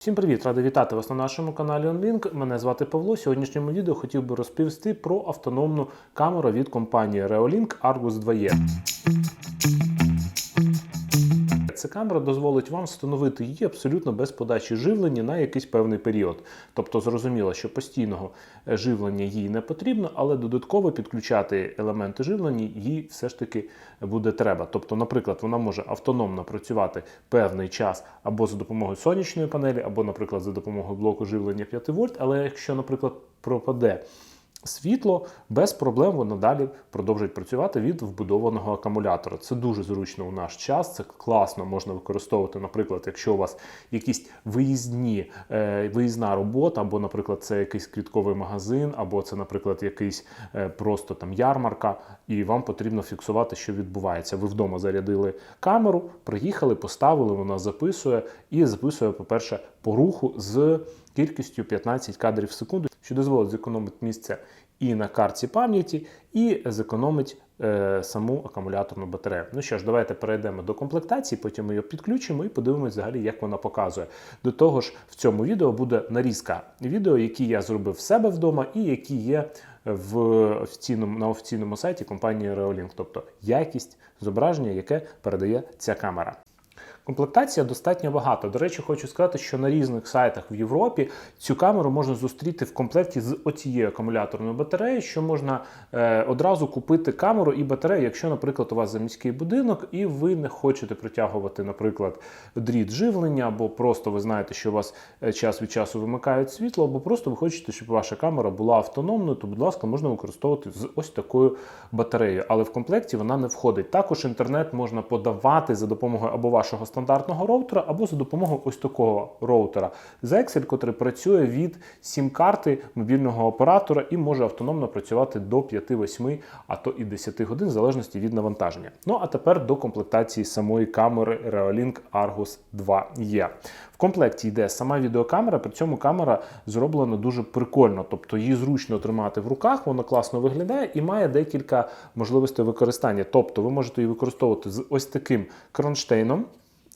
Всім привіт! Радий вітати вас на нашому каналі OnLink. Мене звати Павло. Сьогоднішньому відео хотів би розповісти про автономну камеру від компанії Reolink Argus 2E. Ця камера дозволить вам встановити її абсолютно без подачі живлення на якийсь певний період. Тобто зрозуміло, що постійного е, живлення їй не потрібно, але додатково підключати елементи живлення їй все ж таки буде треба. Тобто, наприклад, вона може автономно працювати певний час або за допомогою сонячної панелі, або, наприклад, за допомогою блоку живлення 5 вольт. Але якщо, наприклад, пропаде Світло без проблем воно далі продовжить працювати від вбудованого акумулятора. Це дуже зручно у наш час. Це класно можна використовувати, наприклад, якщо у вас якісь виїзні е, виїзна робота, або, наприклад, це якийсь квітковий магазин, або це, наприклад, якийсь е, просто там ярмарка, і вам потрібно фіксувати, що відбувається. Ви вдома зарядили камеру, приїхали, поставили, вона записує і записує, по-перше, по руху з кількістю 15 кадрів в секунду, що дозволить зекономити місце і на карті пам'яті, і зекономить е, саму акумуляторну батарею. Ну що ж, давайте перейдемо до комплектації, потім ми її підключимо і подивимося взагалі, як вона показує. До того ж, в цьому відео буде нарізка відео, які я зробив в себе вдома, і які є в офіційному на офіційному сайті компанії Reolink, тобто якість зображення, яке передає ця камера. Комплектація достатньо багата. До речі, хочу сказати, що на різних сайтах в Європі цю камеру можна зустріти в комплекті з оцією акумуляторною батареєю, що можна е, одразу купити камеру і батарею, якщо, наприклад, у вас заміський будинок, і ви не хочете притягувати, наприклад, дріт живлення, або просто ви знаєте, що у вас е, час від часу вимикають світло, або просто ви хочете, щоб ваша камера була автономною, то, будь ласка, можна використовувати з ось такою батареєю. Але в комплекті вона не входить. Також інтернет можна подавати за допомогою або вашого стандартного роутера, або за допомогою ось такого роутера Zexel, який працює від сім-карти мобільного оператора і може автономно працювати до 5-8, а то і 10 годин, в залежності від навантаження. Ну а тепер до комплектації самої камери Reolink Argus 2E. В комплекті йде сама відеокамера, при цьому камера зроблена дуже прикольно, тобто її зручно тримати в руках, вона класно виглядає і має декілька можливостей використання. Тобто ви можете її використовувати з ось таким кронштейном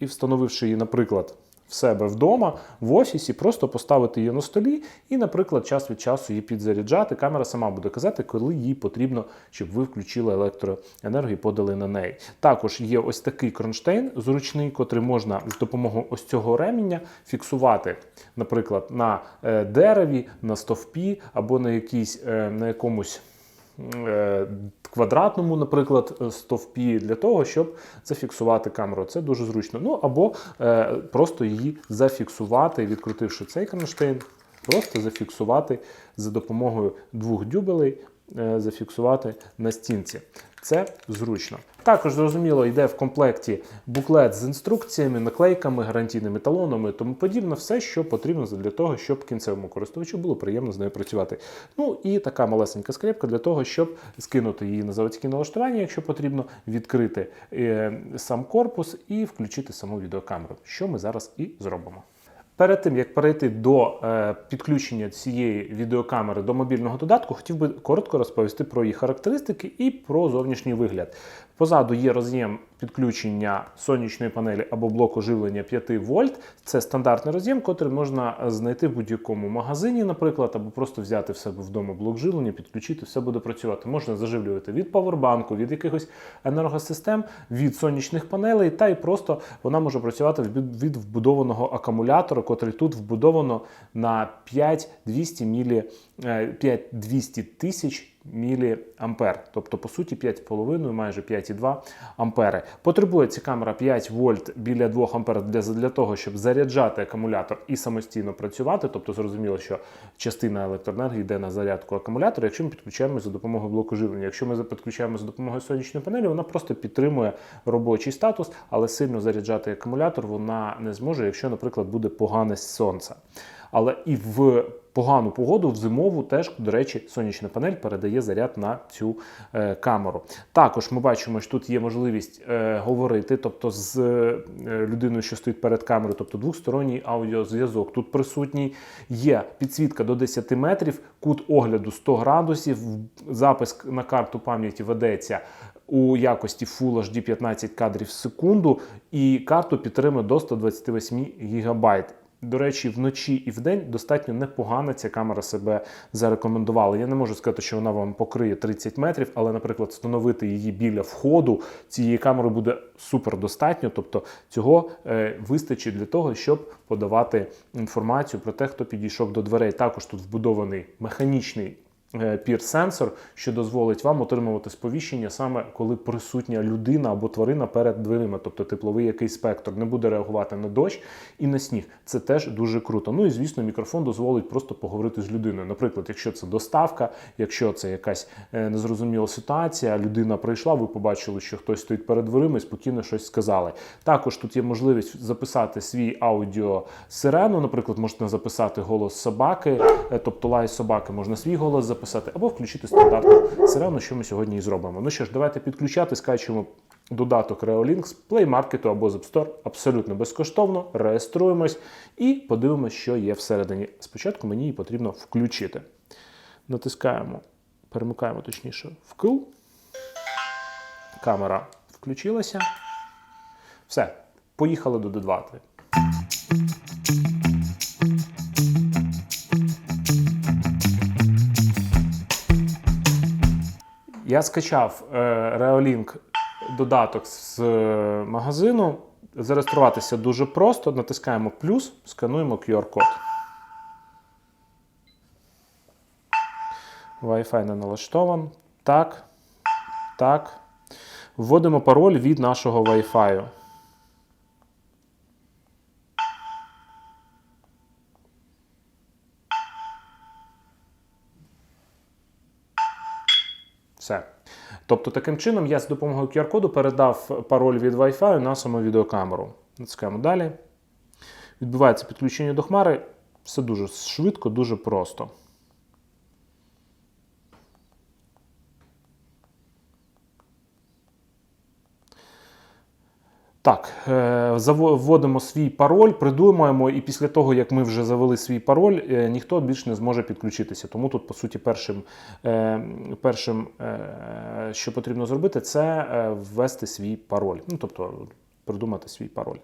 і встановивши її, наприклад, в себе вдома, в офісі, просто поставити її на столі і, наприклад, час від часу її підзаряджати. Камера сама буде казати, коли їй потрібно, щоб ви включили електроенергію і подали на неї. Також є ось такий кронштейн зручний, котрий можна з допомогою ось цього реміння фіксувати, наприклад, на е, дереві, на стовпі або на якійсь е, на якомусь. Е, Квадратному, наприклад, стовпі для того, щоб зафіксувати камеру. Це дуже зручно. Ну або е, просто її зафіксувати, відкрутивши цей кронштейн, просто зафіксувати за допомогою двох дюбелей, е, зафіксувати на стінці. Це зручно. Також зрозуміло, йде в комплекті буклет з інструкціями, наклейками, гарантійними талонами, тому подібне, все, що потрібно для того, щоб кінцевому користувачу було приємно з нею працювати. Ну і така малесенька скрепка для того, щоб скинути її на заводські налаштування, якщо потрібно, відкрити е, сам корпус і включити саму відеокамеру, що ми зараз і зробимо. Перед тим як перейти до е, підключення цієї відеокамери до мобільного додатку, хотів би коротко розповісти про її характеристики і про зовнішній вигляд. Позаду є роз'єм підключення сонячної панелі або блоку живлення 5 вольт. Це стандартний роз'єм, котрий можна знайти в будь-якому магазині, наприклад, або просто взяти в себе вдома блок живлення, підключити, все буде працювати. Можна заживлювати від павербанку, від якихось енергосистем, від сонячних панелей, та й просто вона може працювати від, вбудованого акумулятора, котрий тут вбудовано на 5200 мілі, 5200 тисяч міліампер, тобто, по суті, 5,5, майже 5,2 ампери. Потребує ця камера 5 вольт біля 2 ампер для, для того, щоб заряджати акумулятор і самостійно працювати. Тобто, зрозуміло, що частина електроенергії йде на зарядку акумулятора, якщо ми підключаємо за допомогою блоку живлення. Якщо ми підключаємо за допомогою сонячної панелі, вона просто підтримує робочий статус, але сильно заряджати акумулятор вона не зможе, якщо, наприклад, буде погане сонце. Але і в погану погоду в зимову теж, до речі, сонячна панель передає заряд на цю е, камеру. Також ми бачимо, що тут є можливість е, говорити, тобто з е, людиною, що стоїть перед камерою, тобто двосторонній аудіозв'язок. Тут присутній є підсвітка до 10 метрів, кут огляду 100 градусів, запис на карту пам'яті ведеться. У якості Full HD 15 кадрів в секунду, і карту підтримує до 128 ГБ. До речі, вночі і вдень достатньо непогано ця камера себе зарекомендувала. Я не можу сказати, що вона вам покриє 30 метрів, але, наприклад, встановити її біля входу цієї камери буде супер достатньо. Тобто цього е, вистачить для того, щоб подавати інформацію про те, хто підійшов до дверей. Також тут вбудований механічний. Пір-сенсор, що дозволить вам отримувати сповіщення саме коли присутня людина або тварина перед дверима, тобто тепловий якийсь спектр, не буде реагувати на дощ і на сніг. Це теж дуже круто. Ну і звісно, мікрофон дозволить просто поговорити з людиною. Наприклад, якщо це доставка, якщо це якась е, незрозуміла ситуація, людина прийшла, ви побачили, що хтось стоїть перед дверима і спокійно щось сказали. Також тут є можливість записати свій аудіо сирену. Наприклад, можна записати голос собаки, е, тобто лай собаки, можна свій голос записати або включити стандартну сирену, що ми сьогодні і зробимо. Ну що ж, давайте підключати, скачуємо додаток Reolink з Play Market або з App Store абсолютно безкоштовно. Реєструємось і подивимося, що є всередині. Спочатку мені її потрібно включити. Натискаємо, перемикаємо точніше вкл. Камера включилася. Все, поїхали додавати. Я скачав е, Reolink додаток з е, магазину. Зареєструватися дуже просто. Натискаємо плюс, скануємо QR-код. Wi-Fi не налаштован. Так. Так. Вводимо пароль від нашого Wi-Fi. Все. Тобто, таким чином я з допомогою QR-коду передав пароль від Wi-Fi на саму відеокамеру. Натискаємо далі. Відбувається підключення до хмари. Все дуже швидко, дуже просто. Так, е, вводимо свій пароль, придумаємо, і після того, як ми вже завели свій пароль, е, ніхто більш не зможе підключитися. Тому тут, по суті, першим, е, першим що потрібно зробити, це ввести свій пароль. Ну, тобто придумати свій пароль.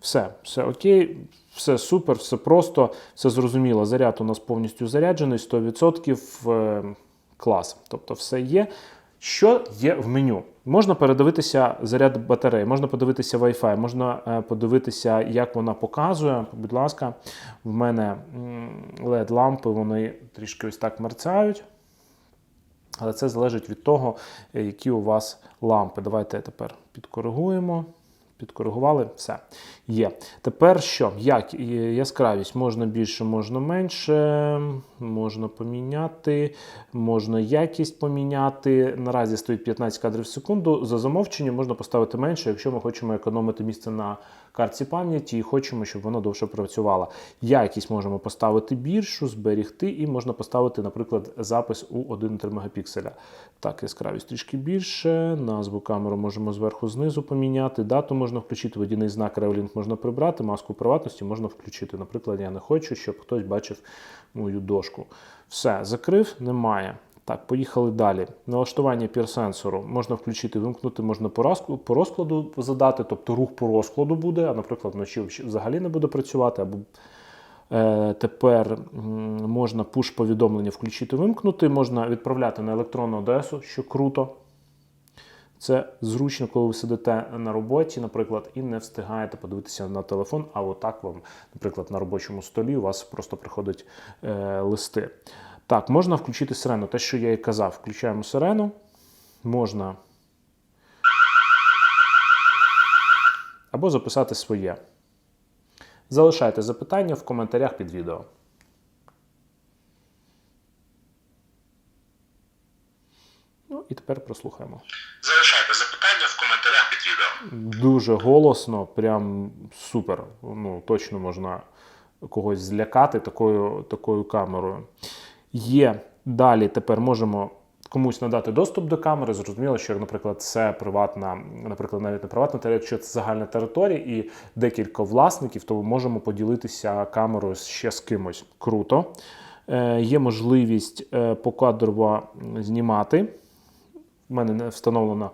Все, все окей, все супер, все просто, все зрозуміло. Заряд у нас повністю заряджений, 100% е, клас. Тобто все є. Що є в меню? Можна передивитися заряд батареї, можна подивитися Wi-Fi, можна е, подивитися, як вона показує. Будь ласка, в мене led лампи вони трішки ось так мерцають. Але це залежить від того, е, які у вас лампи. Давайте тепер підкоригуємо. Підкоригували, все є. Тепер що? Як яскравість можна більше, можна менше, можна поміняти, можна якість поміняти. Наразі стоїть 15 кадрів в секунду. За замовченням можна поставити менше, якщо ми хочемо економити місце на картці пам'яті і хочемо, щоб воно довше працювало. Якість можемо поставити більшу, зберігти, і можна поставити, наприклад, запис у 1,3 мегапікселя. Так, яскравість трішки більше. Назву камеру можемо зверху знизу поміняти. Дату можна включити, водяний знак Reolink можна прибрати, маску приватності можна включити. Наприклад, я не хочу, щоб хтось бачив мою дошку. Все, закрив, немає. Так, поїхали далі. Налаштування пір-сенсору можна включити, вимкнути, можна по розкладу, по розкладу задати, тобто рух по розкладу буде, а, наприклад, вночі взагалі не буде працювати. або Е, Тепер можна пуш-повідомлення включити, вимкнути, можна відправляти на електронну адресу, що круто. Це зручно, коли ви сидите на роботі, наприклад, і не встигаєте подивитися на телефон, а отак вам, наприклад, на робочому столі у вас просто приходять е, листи. Так, можна включити сирену. Те, що я і казав, включаємо сирену. Можна або записати своє. Залишайте запитання в коментарях під відео. Ну і тепер прослухаємо. Залишайте запитання в коментарях під відео. Дуже голосно, прям супер. Ну, точно можна когось злякати такою, такою камерою. Є далі, тепер можемо комусь надати доступ до камери. Зрозуміло, що, наприклад, це приватна, наприклад, навіть не приватна територія, якщо це загальна територія і декілька власників, то ми можемо поділитися камерою ще з кимось. Круто. Е, є можливість е, покадрово знімати. У мене не встановлено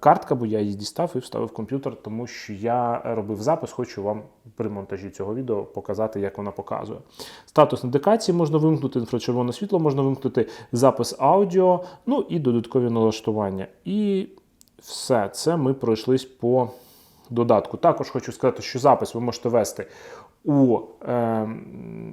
картка, бо я її дістав і вставив комп'ютер, тому що я робив запис, хочу вам при монтажі цього відео показати, як вона показує. Статус індикації можна вимкнути, інфрачервоне світло можна вимкнути, запис аудіо, ну і додаткові налаштування. І все це ми пройшлись по додатку. Також хочу сказати, що запис ви можете вести у е,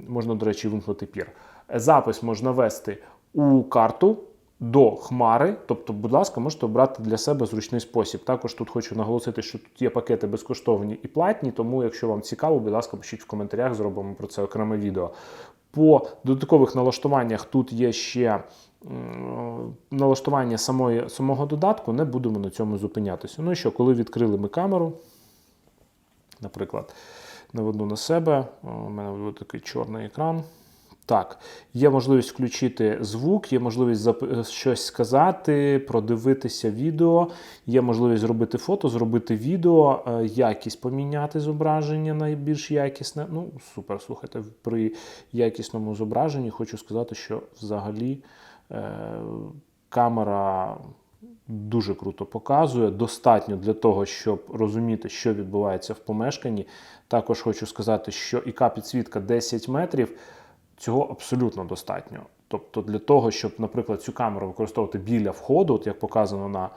можна, до речі, вимкнути пір. Запис можна вести у карту до хмари. Тобто, будь ласка, можете обрати для себе зручний спосіб. Також тут хочу наголосити, що тут є пакети безкоштовні і платні, тому, якщо вам цікаво, будь ласка, пишіть в коментарях, зробимо про це окреме відео. По додаткових налаштуваннях тут є ще налаштування самої, самого додатку, не будемо на цьому зупинятися. Ну і що, коли відкрили ми камеру, наприклад, наведу на себе, у мене буде такий чорний екран. Так, є можливість включити звук, є можливість зап- щось сказати, продивитися відео, є можливість зробити фото, зробити відео, е, якість поміняти зображення на більш якісне. Ну, супер, слухайте, при якісному зображенні хочу сказати, що взагалі е, камера дуже круто показує. Достатньо для того, щоб розуміти, що відбувається в помешканні. Також хочу сказати, що ІК підсвітка 10 метрів. Цього абсолютно достатньо. Тобто, для того, щоб, наприклад, цю камеру використовувати біля входу, от як показано на,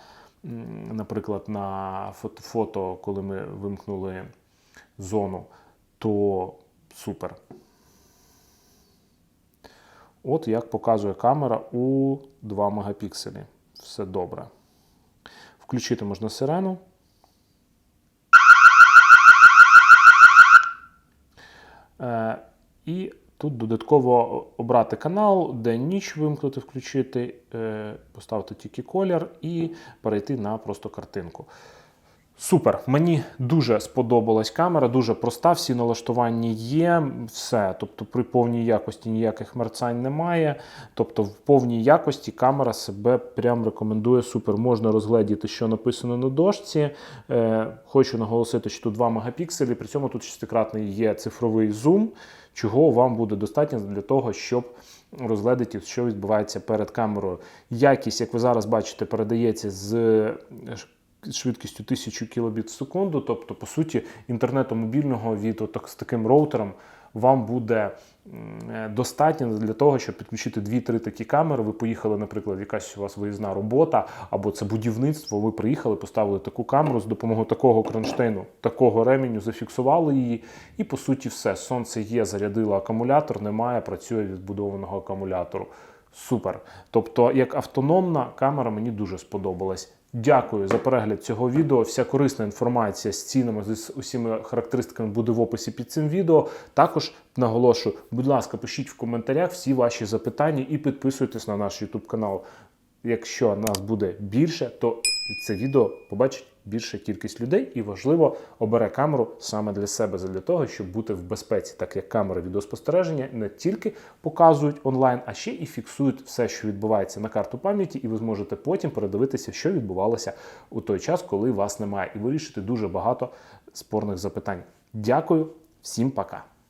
наприклад, на фото, коли ми вимкнули зону, то супер. От як показує камера у 2 мегапікселі. Все добре. Включити можна сирену. Е, і тут додатково обрати канал, де ніч вимкнути, включити, е, поставити тільки колір і перейти на просто картинку. Супер, мені дуже сподобалась камера, дуже проста. Всі налаштування є, все. Тобто, при повній якості ніяких мерцань немає. Тобто, в повній якості камера себе прям рекомендує супер. Можна розгледіти, що написано на дошці. Е, хочу наголосити, що тут 2 мегапікселі, при цьому тут шестикратний є цифровий зум, чого вам буде достатньо для того, щоб розгледіти, що відбувається перед камерою. Якість, як ви зараз бачите, передається з е, швидкістю 1000 кбіт в секунду. Тобто, по суті, інтернету мобільного від отак, з таким роутером вам буде е, достатньо для того, щоб підключити 2-3 такі камери. Ви поїхали, наприклад, якась у вас виїзна робота, або це будівництво. Ви приїхали, поставили таку камеру з допомогою такого кронштейну, такого ременю, зафіксували її, і по суті, все. Сонце є, зарядило акумулятор, немає, працює від вбудованого акумулятору. Супер. Тобто, як автономна камера мені дуже сподобалась. Дякую за перегляд цього відео. Вся корисна інформація з цінами з усіма характеристиками буде в описі під цим відео. Також наголошую, будь ласка, пишіть в коментарях всі ваші запитання і підписуйтесь на наш YouTube канал. Якщо нас буде більше, то це відео побачить більша кількість людей і важливо обере камеру саме для себе, для того, щоб бути в безпеці, так як камери відеоспостереження не тільки показують онлайн, а ще і фіксують все, що відбувається на карту пам'яті, і ви зможете потім передивитися, що відбувалося у той час, коли вас немає, і вирішити дуже багато спорних запитань. Дякую, всім пока.